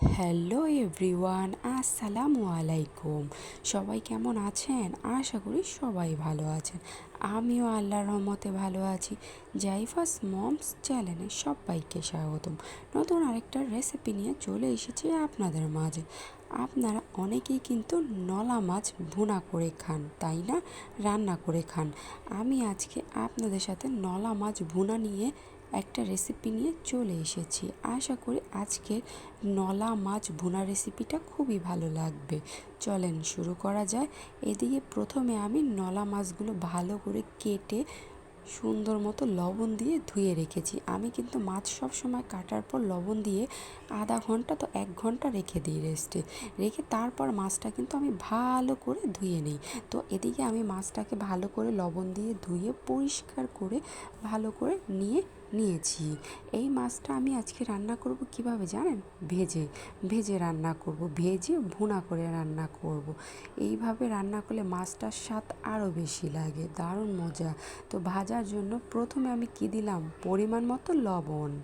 Hello everyone, আসসালামু আলাইকুম। সবাই কেমন আছেন? আশা করি সবাই ভালো আছেন। আমিও আল্লাহর রহমতে ভালো আছি। জাইফাস মমস চ্যানেলে সবাইকে স্বাগতম। নতুন আরেকটা রেসিপি নিয়ে চলে এসেছি আপনাদের মাঝে। আপনারা অনেকেই কিন্তু নলা মাছ ভুনা করে খান, তাই না? রান্না করে খান। আমি আজকে আপনাদের সাথে নলা মাছ ভুনা নিয়ে একটা রেসিপি নিয়ে চলে এসেছি। আশা করি আজকে নলা মাছ ভুনা রেসিপিটা খুবই ভালো লাগবে। চলেন শুরু করা যায়। এদিকে প্রথমে আমি নলা মাছগুলো ভালো করে কেটে সুন্দর মতো লবণ দিয়ে ধুয়ে রেখেছি। আমি কিন্তু মাছ সব সময় কাটার পর লবণ দিয়ে আধা ঘণ্টা তো এক ঘণ্টা রেখে দিই রেস্টে রেখে তারপর মাছটা কিন্তু আমি ভালো করে ধুয়ে নিই। তো এদিকে আমি মাছটাকে ভালো করে লবণ দিয়ে ধুয়ে পরিষ্কার করে ভালো করে নিয়ে নিয়েছি। এই মাছটা আমি আজকে রান্না করব কীভাবে জানেন? ভেজে ভেজে রান্না করব, ভেজে ভুনা করে রান্না করব। এইভাবে রান্না করলে মাছটার স্বাদ আরও বেশি লাগে, দারুণ মজা। তো ভাজার জন্য প্রথমে আমি কি দিলাম? পরিমাণ মতো লবণ।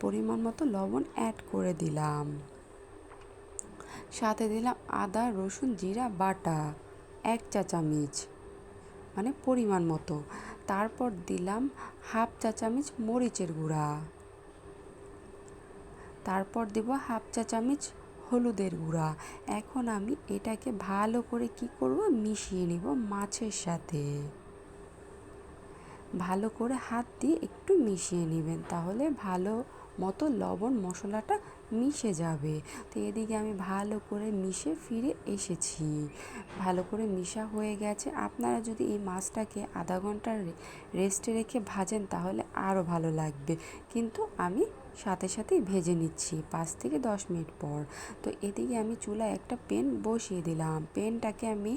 পরিমাণ মতো লবণ অ্যাড করে দিলাম। সাথে দিলাম আদা, রসুন, জিরা, বাটা, এক চা চামচ মানে পরিমাণ মতো। তারপর দিলাম হাফ চা চামচ মরিচের গুঁড়া। তারপর দেব হাফ চা চামচ হলুদের গুঁড়া। এখন আমি এটাকে ভালো করে কি করব? মিশিয়ে নেব মাছের সাথে। ভালো করে হাত দিয়ে একটু মিশিয়ে নেবেন, তাহলে ভালো মতো লবণ মশলাটা মিশে যাবে। তো এদিকে আমি ভালো করে মিশে ফিরে এসেছি। ভালো করে মিশা হয়ে গেছে। আপনারা যদি এই মাছটাকে আধা ঘণ্টার রেস্টে রেখে ভাজেন তাহলে আরও ভালো লাগবে। কিন্তু আমি সাথে সাথেই ভেজে নিচ্ছি, পাঁচ থেকে দশ মিনিট পর। তো এদিকে আমি চুলায় একটা পেন বসিয়ে দিলাম। পেনটাকে আমি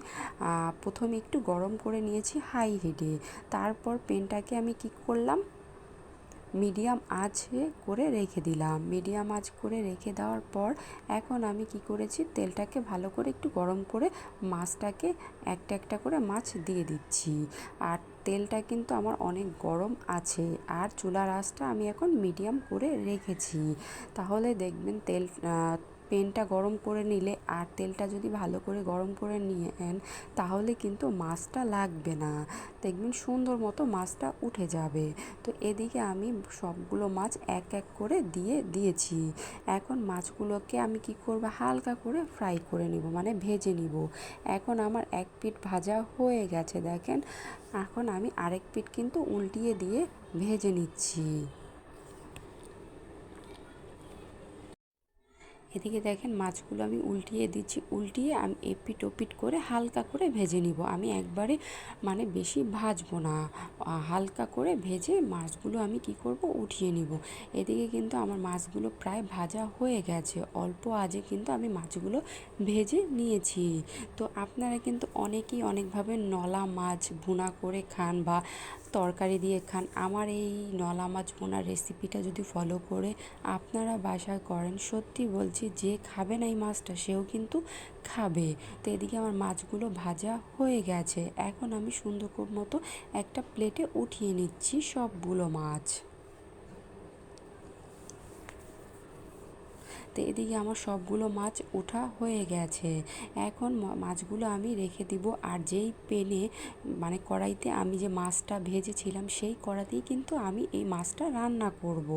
প্রথমে একটু গরম করে নিয়েছি হাই হিটে। তারপর পেনটাকে আমি কি করলাম? মিডিয়াম আঁচে করে রেখে দিলাম। মিডিয়াম আঁচ করে রেখে দেওয়ার পর এখন আমি কি করেছি? তেলটাকে ভালো করে একটু গরম করে মাছটাকে একটা একটা করে মাছ দিয়ে দিচ্ছি। আর তেলটা কিন্তু আমার অনেক গরম আছে। আর চুলার আঁচটা আমি এখন মিডিয়াম করে রেখেছি। তাহলে দেখবেন তেল পেনটা গরম করে নিলে আর তেলটা যদি ভালো করে গরম করে নিয়েন তাহলে কিন্তু মাছটা লাগবে না। দেখবেন সুন্দর মতো মাছটা উঠে যাবে। তো এদিকে আমি সবগুলো মাছ এক এক করে দিয়ে দিয়েছি। এখন মাছগুলোকে আমি কি করব, হালকা করে ফ্রাই করে নিব মানে ভেজে নিব। এখন আমার এক পিঠ ভাজা হয়ে গেছে, দেখেন। এখন আমি আরেক পিঠ কিন্তু উল্টিয়ে দিয়ে ভেজে নিচ্ছি। এদিকে দেখেন মাছগুলো আমি উল্টিয়ে দিচ্ছি, উল্টিয়ে আমি এপিট ওপিট করে হালকা করে ভেজে নিব। আমি একবারে মানে বেশি ভাজবো না হালকা করে ভেজে মাছগুলো আমি কি করব? উঠিয়ে নিব। এদিকে কিন্তু আমার মাছগুলো প্রায় ভাজা হয়ে গেছে, অল্প আজে কিন্তু আমি মাছগুলো ভেজে নিয়েছি। তো আপনারা কিন্তু অনেকেই অনেকভাবে নলা মাছ ভুনা করে খান বা তরকারি দিয়ে খান। আমার এই নলা মাছ বোনার রেসিপিটা যদি ফলো করে আপনারা বাসায় করেন, সত্যি বলছি যে খাবে না এই মাছটা, সেও কিন্তু খাবে। তো এদিকে আমার মাছগুলো ভাজা হয়ে গেছে। এখন আমি সুন্দর মতো একটা প্লেটে উঠিয়ে নিচ্ছি সবগুলো মাছ। তো এদিকে আমার সবগুলো মাছ ওঠা হয়ে গেছে। এখন মাছগুলো আমি রেখে দিব আর যেই পেনে মানে কড়াইতে আমি যে মাছটা ভেজেছিলাম সেই কড়াতেই কিন্তু আমি এই মাছটা রান্না করব।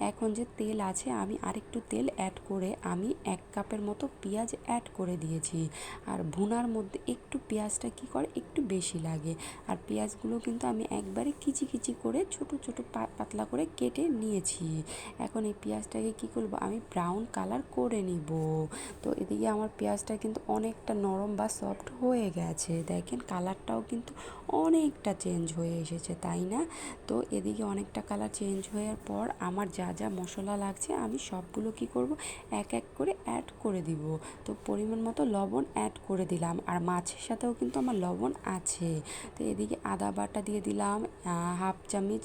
এখন যে তেল আছে আমি আরেকটু তেল অ্যাড করে আমি এক কাপের মতো পেঁয়াজ অ্যাড করে দিয়েছি। আর ভুনার মধ্যে একটু পেঁয়াজটা কি করে? একটু বেশি লাগে। আর পেঁয়াজগুলো কিন্তু আমি একবারে কিচি কিচি করে ছোট ছোট পাতলা করে কেটে নিয়েছি। এখন এই পেঁয়াজটাকে কি করব? আমি ব্রাউন কালার করে নিব। তো এদিকে আমার পেঁয়াজটা কিন্তু অনেকটা নরম বা সফট হয়ে গেছে। দেখেন কালারটাও কিন্তু অনেকটা চেঞ্জ হয়ে এসেছে, তাই না? তো এদিকে অনেকটা কালার চেঞ্জ হওয়ার পর আমার যা যা মশলা লাগছে আমি সবগুলো কি করব, এক এক করে অ্যাড করে দিব। তো পরিমাণ মতো লবণ অ্যাড করে দিলাম। আর মাছের সাথেও কিন্তু আমার লবণ আছে। তো এদিকে আদা বাটা দিয়ে দিলাম হাফ চামচ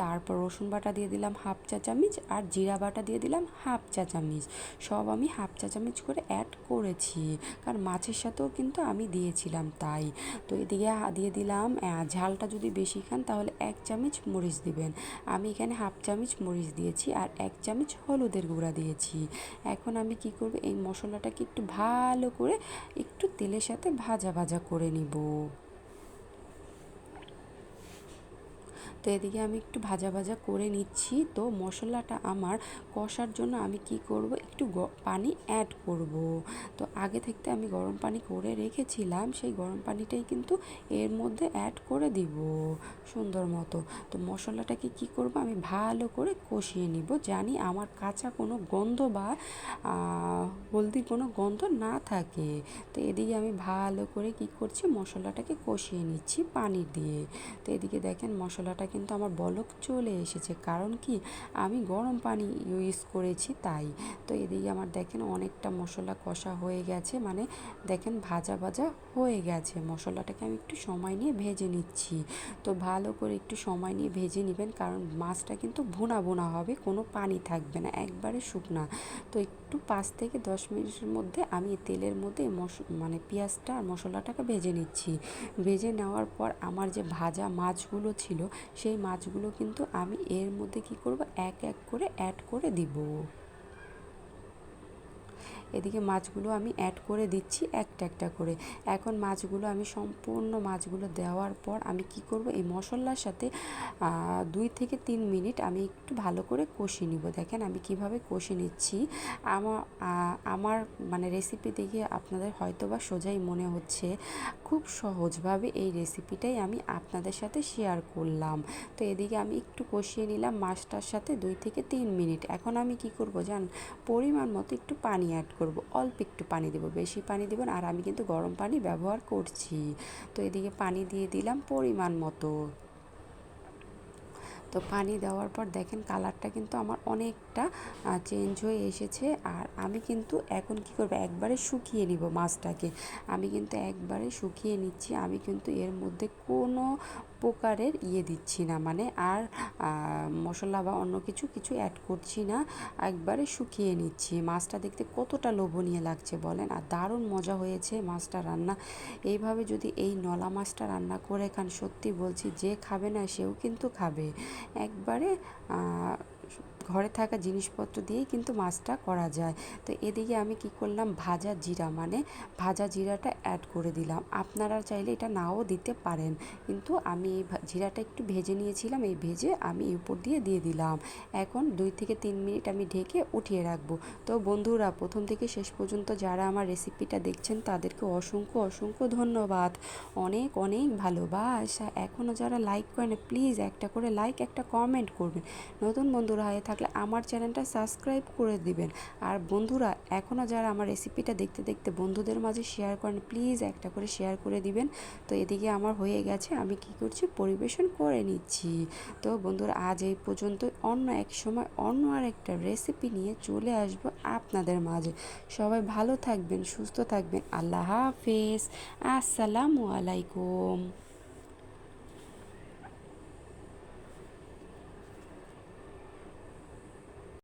তারপর রসুন বাটা দিয়ে দিলাম হাফ চা চামচ আর জিরা বাটা দিয়ে দিলাম হাফ চা চামচ সব আমি হাফ চা চামচ করে অ্যাড করেছি। কারণ মাছের সাথেও কিন্তু আমি দিয়েছিলাম তাই। তো এদিকে দিয়ে দিলাম ঝালটা যদি বেশি খান তাহলে এক চামচ মরিচ দিবেন। আমি এখানে হাফ চামচ মরিচ দিয়েছি আর এক চামচ হলুদের গুঁড়া দিয়েছি। এখন আমি কি করব, এই মশলাটাকে একটু ভালো করে একটু তেলের সাথে ভাজা ভাজা করে নিব তো এদিকে আমি একটু ভাজা ভাজা করে নিচ্ছি। তো মশলাটা আমার কষার জন্য আমি কি করব? একটু পানি অ্যাড করব। তো আগে থেকে আমি গরম পানি করে রেখেছিলাম, সেই গরম পানিটাই কিন্তু এর মধ্যে অ্যাড করে দিব সুন্দর মতো। তো মশলাটাকে কি করব? আমি ভালো করে কষিয়ে নিব। জানি আমার কাঁচা কোনো গন্ধ বা হলদি কোনো গন্ধ না থাকে। তো এদিকে আমি ভালো করে কি করছি? মশলাটাকে কষিয়ে নিচ্ছি পানি দিয়ে। তো এদিকে দেখেন মশলাটা কিন্তু আমার বলক চলে এসেছে। কারণ কি? আমি গরম পানি ইউজ করেছি তাই। তো এদিকে আমার দেখেন অনেকটা মশলা কষা হয়ে গেছে। মানে দেখেন ভাজা ভাজা হয়ে গেছে। মশলাটাকে আমি একটু সময় নিয়ে ভেজে নিচ্ছি। তো ভালো করে একটু সময় নিয়ে ভেজে নেবেন। কারণ মাছটা কিন্তু ভুনা ভুনা হবে, কোনো পানি থাকবে না, একবারে শুকনা। তো একটু পাঁচ থেকে দশ মিনিটের মধ্যে আমি তেলের মধ্যে মশ মানে পেঁয়াজটা আর মশলাটাকে ভেজে নিচ্ছি। ভেজে নেওয়ার পর আমার যে ভাজা মাছগুলো ছিল, সেই মাছগুলো কিন্তু আমি এর মধ্যে কি করব, এক এক করে অ্যাড করে দিব। এদিকে মাছগুলো আমি অ্যাড করে দিচ্ছি একটা একটা করে। এখন মাছগুলো আমি সম্পূর্ণ মাছগুলো দেওয়ার পর আমি কি করব? এই মশলার সাথে দুই থেকে তিন মিনিট আমি একটু ভালো করে কষে নিব। দেখেন আমি কীভাবে কষে নিচ্ছি। আমার আমার মানে রেসিপি দেখে আপনাদের হয়তো বা সোজাই মনে হচ্ছে। খুব সহজভাবে এই রেসিপিটাই আমি আপনাদের সাথে শেয়ার করলাম। তো এদিকে আমি একটু কষিয়ে নিলাম মাছটার সাথে দুই থেকে তিন মিনিট। এখন আমি কি করব জান? পরিমাণ মতো একটু পানি অ্যাড করব। অল্প একটু পানি দেব, বেশি পানি দেবেন আর আমি কিন্তু গরম পানি ব্যবহার করছি। তো এদিকে পানি দিয়ে দিলাম পরিমাণ মতো। তো পানি দেওয়ার পর দেখেন কালারটা কিন্তু আমার অনেকটা চেঞ্জ হয়ে এসেছে। আর আমি কিন্তু এখন কি করব? একবারে শুকিয়ে নিব মাছটাকে। আমি কিন্তু একবারে শুকিয়ে নিচ্ছি। আমি কিন্তু এর মধ্যে কোনো প্রকারের ইয়ে দিচ্ছি না মানে আর মশলা বা অন্য কিছু কিছু অ্যাড করছি না। একবারে শুকিয়ে নিচ্ছি। মাছটা দেখতে কতটা লোভনীয় লাগছে বলেন? আর দারুণ মজা হয়েছে মাছটা রান্না। এইভাবে যদি এই নলা মাছটা রান্না করে খান, সত্যি বলছি যে খাবে না, সেও কিন্তু খাবে। একবারে ঘরে থাকা জিনিসপত্র দিয়েই কিন্তু মাছটা করা যায়। তো এদিকে আমি কি করলাম, ভাজা জিরা মানে ভাজা জিরাটা অ্যাড করে দিলাম। আপনারা চাইলে এটা নাও দিতে পারেন। কিন্তু আমি এই জিরাটা একটু ভেজে নিয়েছিলাম, এই ভেজে আমি উপর দিয়ে দিয়ে দিলাম। এখন দুই থেকে তিন মিনিট আমি ঢেকে উঠিয়ে রাখব। তো বন্ধুরা, প্রথম থেকে শেষ পর্যন্ত যারা আমার রেসিপিটা দেখছেন, তাদেরকে অসংখ্য অসংখ্য ধন্যবাদ। অনেক অনেক ভালোবাসা। এখনও যারা লাইক করেন প্লিজ একটা করে লাইক একটা কমেন্ট করবেন। নতুন বন্ধুরা হয়ে থাকলে আমার চ্যানেলটা সাবস্ক্রাইব করে দিবেন। আর বন্ধুরা এখনও যারা আমার রেসিপিটা দেখতে দেখতে বন্ধুদের মাঝে শেয়ার করেন প্লিজ একটা করে শেয়ার করে দিবেন। তো এদিকে আমার হয়ে গেছে, আমি কি করছি? পরিবেশন করে নিচ্ছি। তো বন্ধুরা, আজ এই পর্যন্ত অন্য এক সময় অন্য আর একটা রেসিপি নিয়ে চলে আসব আপনাদের মাঝে। সবাই ভালো থাকবেন, সুস্থ থাকবেন। আল্লাহ হাফেজ। আসসালামু আলাইকুম।